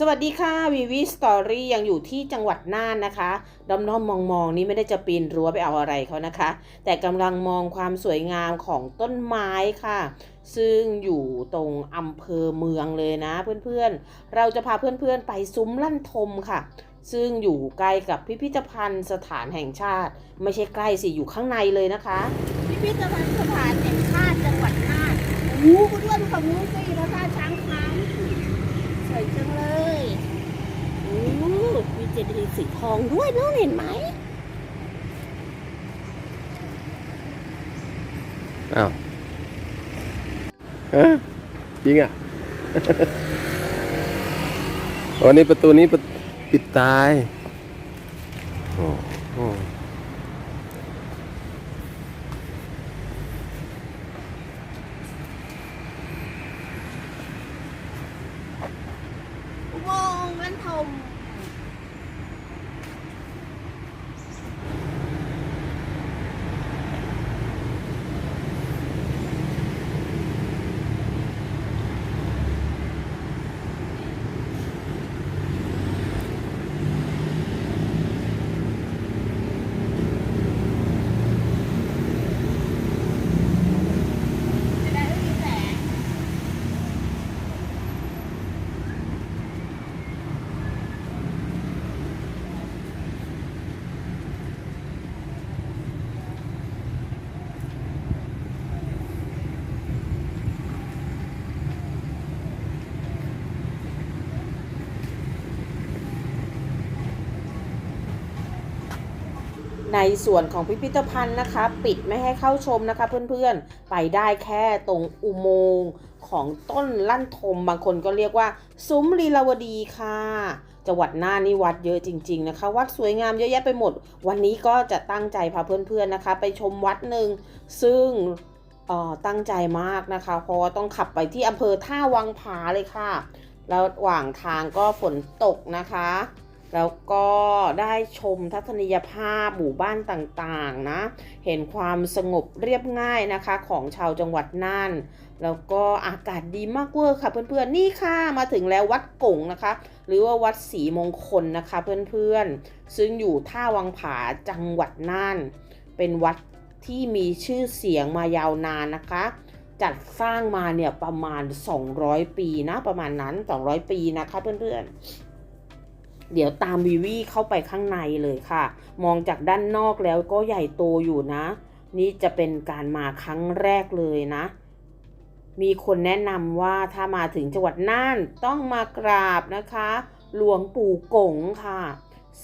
สวัสดีค่ะวีวีสตอรี่ยังอยู่ที่จังหวัดน่านนะคะด้อมด้อมมองมองๆนี่ไม่ได้จะปีนรั้วไปเอาอะไรเขานะคะ แต่กำลังมองความสวยงามของต้นไม้ค่ะ ซึ่งอยู่ตรงอำเภอเมืองเลยนะเพื่อนๆ เราจะพาเพื่อนๆไปซุ้มลั่นทมค่ะ ซึ่งอยู่ใกล้กับพิพิธภัณฑ์สถานแห่งชาติ ไม่ใช่ใกล้สิอยู่ข้างในเลยนะคะ พิพิธภัณฑ์สถานแห่งชาติจังหวัดน่านโอ้โหคุณด้วยดูฝั่งนู้นสิพระธาตุช้างคำสวย จังเลยโอ้มีเจดีย์สีทองด้วยน้องเห็นไหมอ้าวฮะจริงอะ วันนี้ประตูนี้ปิดตาย โอ้โหอุ ในส่วนของพิพิธภัณฑ์นะคะ ปิดไม่ให้เข้าชมนะคะ เพื่อนๆ ไปได้แค่ตรงอุโมงค์ของต้นลั่นทม บางคนก็เรียกว่า ซุ้มลีลาวดีค่ะ จังหวัดน่านนี่วัดเยอะจริง ๆนะคะ วัดสวยงามเยอะแยะไปหมด วันนี้ก็จะตั้งใจพาเพื่อนๆนะคะ ไปชมวัดหนึ่งซึ่งตั้งใจมากนะคะ เพราะว่าต้องขับไปที่อำเภอท่าวังผาเลยค่ะ แล้วระหว่างทางก็ฝนตกนะคะ แล้วก็ได้ชมทัศนียภาพหมู่บ้านต่างๆนะ เห็นความสงบเรียบง่ายนะคะของชาวจังหวัดน่าน แล้วก็อากาศดีมากเวอร์ค่ะเพื่อนๆ นี่ค่ะมาถึงแล้ววัดกงนะคะ หรือว่าวัดศรีมงคลนะคะเพื่อนๆ ซึ่งอยู่ท่าวังผาจังหวัดน่าน เป็นวัดที่มีชื่อเสียงมายาวนานนะคะ จัดสร้างมาเนี่ยประมาณ 200 ปีนะประมาณนั้น 200 ปีนะคะเพื่อนๆ เดี๋ยวตามวีวีเข้าไปข้างในเลยค่ะ มองจากด้านนอกแล้วก็ใหญ่โตอยู่นะ นี่จะเป็นการมาครั้งแรกเลยนะ มีคนแนะนำว่าถ้ามาถึงจังหวัดน่านต้องมากราบนะคะ หลวงปู่กงค่ะ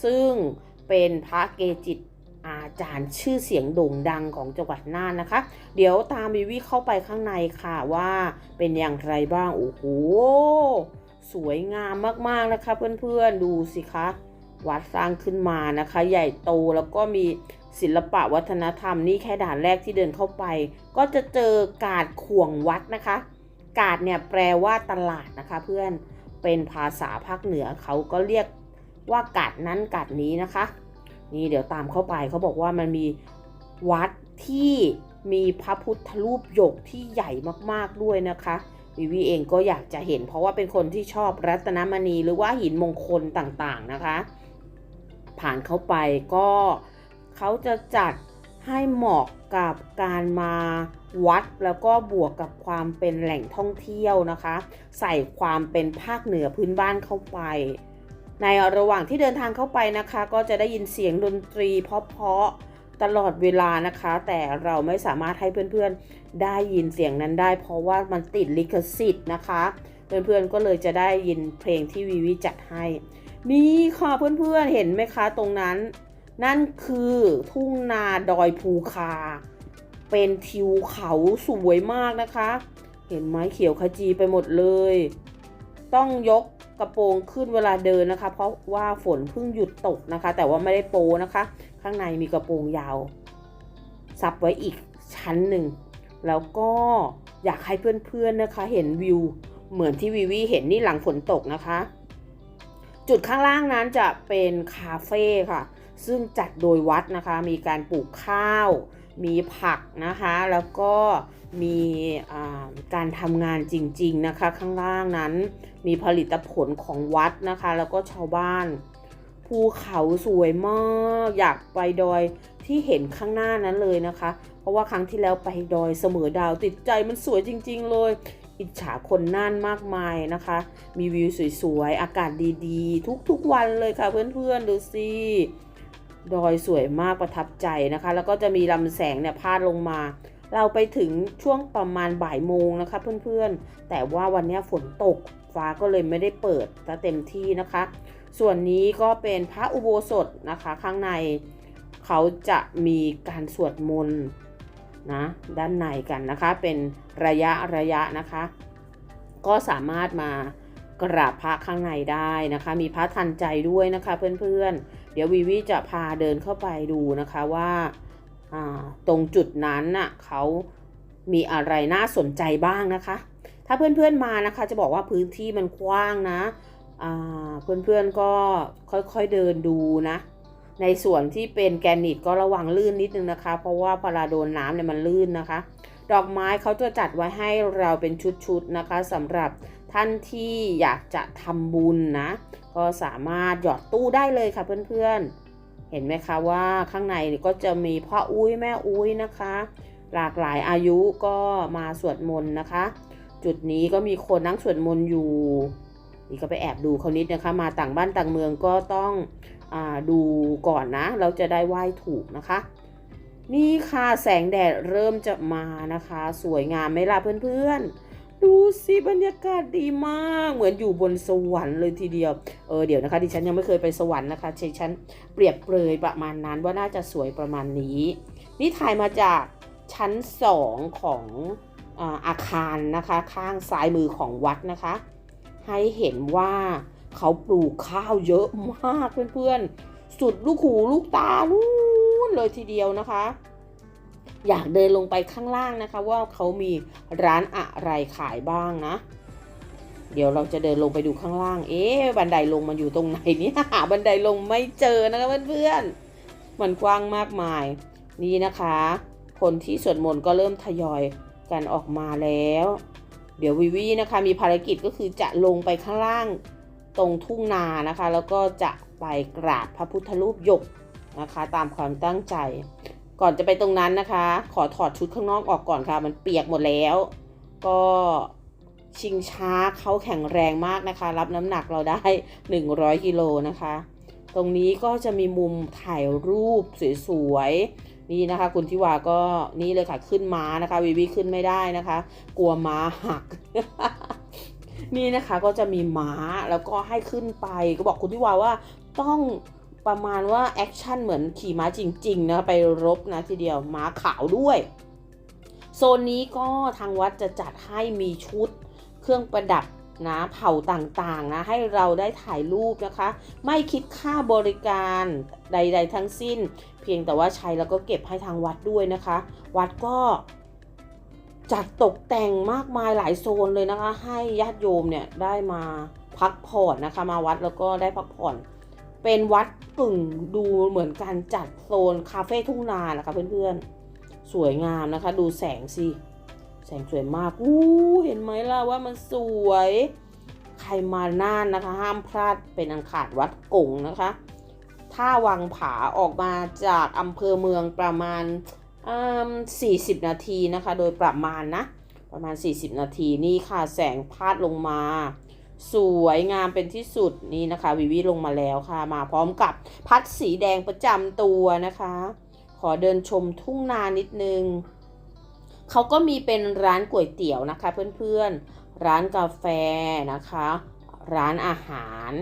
ซึ่งเป็นพระเกจิอาจารย์ชื่อเสียงโด่งดังของจังหวัดน่านนะคะ เดี๋ยวตามวีวีเข้าไปข้างในค่ะว่าเป็นอย่างไรบ้าง โอ้โห สวยงามมากๆนะคะ เพื่อนๆดูสิคะวัดสร้างขึ้นมานะคะ ใหญ่โตแล้วก็มีศิลปะวัฒนธรรมนี่แค่ด่านแรกที่เดินเข้าไป ก็จะเจอกาดข่วงวัดนะคะ กาดเนี่ยแปลว่าตลาดนะคะ เพื่อนเป็นภาษาภาคเหนือเขาก็เรียกว่ากาดนั้นกาดนี้นะคะ นี่เดี๋ยวตามเข้าไปเขาบอกว่ามันมีวัดที่มีพระพุทธรูปหยกที่ใหญ่มากๆด้วยนะคะ วิวีเองก็อยากจะเห็น เพราะว่าเป็นคนที่ชอบรัตนมณีหรือว่าหินมงคลต่างๆนะคะ ผ่านเข้าไปก็เขาจะจัดให้เหมาะกับการมาวัดแล้วก็บวกกับความเป็นแหล่งท่องเที่ยวนะคะ ใส่ความเป็นภาคเหนือพื้นบ้านเข้าไป ในระหว่างที่เดินทางเข้าไปนะคะ ก็จะได้ยินเสียงดนตรีเพราะๆ ตลอดเวลานะคะ แต่เราไม่สามารถให้เพื่อนๆได้ยินเสียงนั้นได้ เพราะว่ามันติดลิขสิทธิ์นะคะ เพื่อนๆก็เลยจะได้ยินเพลงที่วีวีจัดให้ นี่ค่ะเพื่อนๆเห็นไหมคะตรงนั้น นั่นคือทุ่งนาดอยภูคา เป็นทิวเขาสวยมากนะคะ เห็นไหมเขียวขจีไปหมดเลย ต้องยกกระโปรงขึ้นเวลาเดินนะคะ เพราะว่าฝนเพิ่งหยุดตกนะคะ แต่ว่าไม่ได้โปนะคะ ข้างในมีกระโปรงยาว ซับไว้อีกชั้นหนึ่ง แล้วก็อยากให้เพื่อนๆนะคะ เห็นวิวเหมือนที่วีวีเห็นนี่หลังฝนตกนะคะ จุดข้างล่างนั้นจะเป็นคาเฟ่ค่ะ ซึ่งจัดโดยวัดนะคะ มีการปลูกข้าว มีผักนะคะ แล้วก็มีการทำงานจริง ๆนะคะ ข้างล่างนั้นมีผลิตผลของวัดนะคะ แล้วก็ชาวบ้าน ภูเขาสวยมาก อยากไปดอยที่เห็นข้างหน้านั้นเลยนะคะ เพราะว่าครั้งที่แล้วไปดอยเสมอดาวติดใจมันสวยจริง ๆ เลย อิจฉาคนน่านมากมายนะคะ มีวิวสวยๆ อากาศดีๆ ทุกๆวันเลยค่ะเพื่อนๆ ดูสิ ดอยสวยมากประทับใจนะคะ แล้วก็จะมีลำแสงเนี่ยพาดลงมา เราไปถึงช่วงประมาณบ่ายโมงนะคะเพื่อนๆ แต่ว่าวันนี้ฝนตกฟ้าก็เลยไม่ได้เปิดซะเต็มที่นะคะ ส่วนนี้ก็เป็นพระอุโบสถนะคะ ข้างในเขาจะมีการสวดมนต์นะด้านในกันนะคะ เป็นระยะระยะนะคะ ก็สามารถมากราบพระข้างในได้นะคะ มีพระทันใจด้วยนะคะเพื่อนๆ เดี๋ยววีวีจะพาเดินเข้าไปดูนะคะว่าาตรงจุดนั้นน่ะเขามีอะไรน่าสนใจบ้างนะคะ ถ้าเพื่อนๆมานะคะ จะบอกว่าพื้นที่มันกว้างนะ เพื่อนๆก็ค่อยๆเดินดูนะ ในส่วนที่เป็นแกรนิตก็ระวังลื่นนิดนึงนะคะ เพราะว่าพอเราโดนน้ำเนี่ยมันลื่นนะคะ ดอกไม้เขาจะจัดไว้ให้เราเป็นชุดๆนะคะสำหรับท่านที่อยากจะทำบุญนะ ก็สามารถหยอดตู้ได้เลยค่ะเพื่อนๆ เห็นไหมคะว่าข้างในก็จะมีพ่ออุ้ยแม่อุ้ยนะคะ หลากหลายอายุก็มาสวดมนต์นะคะ จุดนี้ก็มีคนนั่งสวดมนต์อยู่ นี่ก็ไปแอบดูเขานิดนะคะ มาต่างบ้านต่างเมืองก็ต้องอดูก่อนนะ เราจะได้ไหว้ถูกนะคะ นี่ค่ะแสงแดดเริ่มจะมานะคะ สวยงามไหมล่ะเพื่อนๆ ดูสิบรรยากาศดีมาก เหมือนอยู่บนสวรรค์เลยทีเดียว เออเดี๋ยวนะคะดิฉันยังไม่เคยไปสวรรค์นะคะดิฉันเปรียบเปรยประมาณนั้นว่าน่าจะสวยประมาณนี้ นี่ถ่ายมาจากชั้นสองของอาอาคารนะคะ ข้างซ้ายมือของวัดนะคะ ให้เห็นว่าเขาปลูกข้าวเยอะมากเพื่อนๆ สุดลูกหูลูกตานู่นเลยทีเดียวนะคะ อยากเดินลงไปข้างล่างนะคะ ว่าเขามีร้านอะไรขายบ้างนะ เดี๋ยวเราจะเดินลงไปดูข้างล่าง เอ๊ะบันไดลงมันอยู่ตรงไหนเนี่ยหาบันไดลงไม่เจอนะคะเพื่อนๆ มันกว้างมากมาย นี่นะคะ คนที่สวดมนต์ก็เริ่มทยอยกันออกมาแล้ว เดี๋ยววิวีนะคะมีภารกิจก็คือจะลงไปข้างล่างตรงทุ่งนานะคะ แล้วก็จะไปกราบพระพุทธรูปหยกนะคะ ตามความตั้งใจ ก่อนจะไปตรงนั้นนะคะ ขอถอดชุดข้างนอกออกก่อนค่ะ มันเปียกหมดแล้ว ก็ชิงช้าเขาแข็งแรงมากนะคะ รับน้ำหนักเราได้ 100กิโลนะคะ ตรงนี้ก็จะมีมุมถ่ายรูปสวยๆ นี่นะคะคุณทิวาก็นี่เลยค่ะขึ้นม้านะคะวีวีขึ้นไม่ได้นะคะ กลัวม้าหัก นี่นะคะก็จะมีม้าแล้วก็ให้ขึ้นไปก็บอกคุณทิวาว่าต้องประมาณว่าแอคชั่นเหมือนขี่ม้าจริงๆนะไปรบนะทีเดียวม้าขาวด้วย โซนนี้ก็ทางวัดจะจัดให้มีชุดเครื่องประดับ นะเผ่าต่างๆนะให้เราได้ถ่ายรูปนะคะ ไม่คิดค่าบริการใด ๆ ทั้งสิ้น เพียงแต่ว่าใช้แล้วก็เก็บให้ทางวัดด้วยนะคะ วัดก็จัดตกแต่งมากมายหลายโซนเลยนะคะ ให้ญาติโยมเนี่ยได้มาพักผ่อนนะคะ มาวัดแล้วก็ได้พักผ่อน เป็นวัดกึ่งดูเหมือนการจัดโซนคาเฟ่ทุ่งนานะคะเพื่อนๆสวยงามนะคะ ดูแสงสิ แสงสวยมากอู้เห็นไหมล่ะว่ามันสวย ใครมาน่านนะคะ ห้ามพลาดเป็นอังขาดวัดกงนะคะถ้าวังผาออกมาจากอำเภอเมืองประมาณอืม40นาทีนะคะ โดยประมาณนะ ประมาณ 40 นาทีนี่ค่ะแสงพาดลงมา สวยงามเป็นที่สุดนี่นะคะ วิวิลงมาแล้วค่ะ มาพร้อมกับพัดสีแดงประจำตัวนะคะ ขอเดินชมทุ่งนานิดนึง เขาก็มีเป็นร้านก๋วยเตี๋ยวนะคะ เพื่อนๆ ร้านกาแฟนะคะ ร้านอาหาร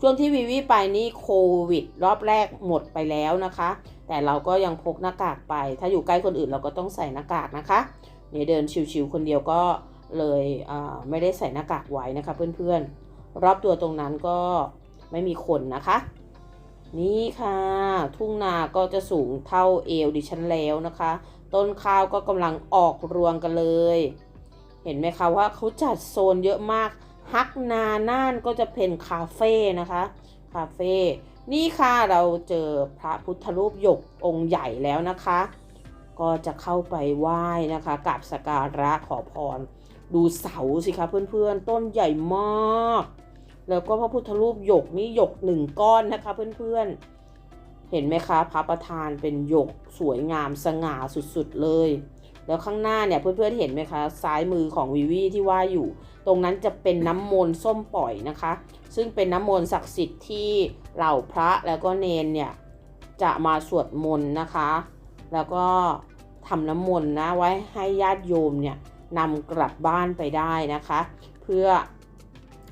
ช่วงที่วิวิไปนี่โควิด รอบแรกหมดไปแล้วนะคะ แต่เราก็ยังพกหน้ากากไป ถ้าอยู่ใกล้คนอื่นเราก็ต้องใส่หน้ากากนะคะเนี่ยเดินชิวๆคนเดียวก็เลยไม่ได้ใส่หน้ากากไว้นะคะเพื่อนๆ รอบตัวตรงนั้นก็ไม่มีคนนะคะ นี่ค่ะ ทุ่งนาก็จะสูงเท่าเอวดิฉันแล้วนะคะ ต้นข้าวก็กำลังออกรวงกันเลย เห็นไหมคะว่าเขาจัดโซนเยอะมาก ฮักนาน่านก็จะเป็นคาเฟ่นะคะ คาเฟ่ นี่ค่ะเราเจอพระพุทธรูปหยกองค์ใหญ่แล้วนะคะ ก็จะเข้าไปไหว้นะคะกราบสการะขอพร ดูเสาสิคะเพื่อนๆ ต้นใหญ่มาก แล้วก็พระพุทธรูปหยกนี่หยกหนึ่งก้อนนะคะเพื่อนๆ เห็นไหมคะพระประธานเป็นหยกสวยงามสง่าสุดๆเลย แล้วข้างหน้าเนี่ยเพื่อนๆเห็นไหมคะ ซ้ายมือของวิวีที่ว่าอยู่ ตรงนั้นจะเป็นน้ำมนต์ส้มปล่อยนะคะ ซึ่งเป็นน้ำมนต์ศักดิ์สิทธิ์ที่เหล่าพระแล้วก็เนนเนี่ยจะมาสวดมนต์นะคะ แล้วก็ทำน้ำมนต์นะไว้ให้ญาติโยมเนี่ยนำกลับบ้านไปได้นะคะ เพื่อ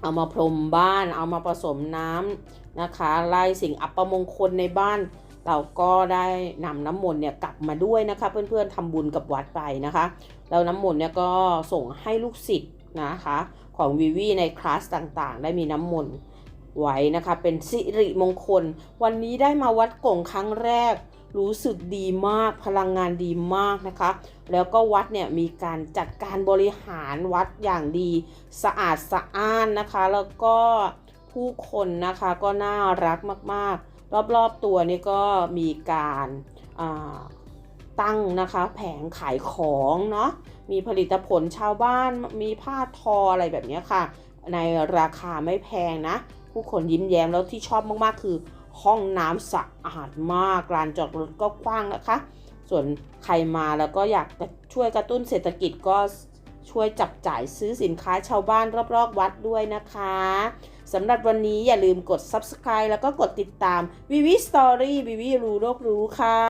เอามาพรมบ้านเอามาผสมน้ำนะคะไล่สิ่งอัปมงคลในบ้าน เราก็ได้นำน้ำมนต์เนี่ยกลับมาด้วยนะคะ เพื่อนๆทำบุญกับวัดไปนะคะแล้วน้ำมนต์เนี่ยก็ส่งให้ลูกศิษย์นะคะของวิวีในคลาสต่างๆ ได้มีน้ำมนต์ไว้นะคะเป็นสิริมงคล วันนี้ได้มาวัดกงครั้งแรก รู้สึกดีมากพลังงานดีมากนะคะ แล้วก็วัดเนี่ยมีการจัดการบริหารวัดอย่างดีสะอาดสะอ้านนะคะ แล้วก็ผู้คนนะคะก็น่ารักมากๆ รอบๆตัวนี่ก็มีการาตั้งนะคะแผงขายของเนาะมีผลิตผลชาวบ้านมีผ้าทออะไรแบบนี้ค่ะ ในราคาไม่แพงนะ ผู้คนยิ้มแย้มแล้วที่ชอบมากๆคือ ห้องน้ำสะอาดมากลานจอดรถก็กว้างนะคะ ส่วนใครมาแล้วก็อยากจะช่วยกระตุ้นเศรษฐกิจก็ช่วยจับจ่ายซื้อสินค้าชาวบ้านรอบๆวัดด้วยนะคะสำหรับวันนี้อย่าลืมกด subscribe แล้วก็กดติดตามวิวิสตอรี่วิวิรู้โลกรู้ค่ะ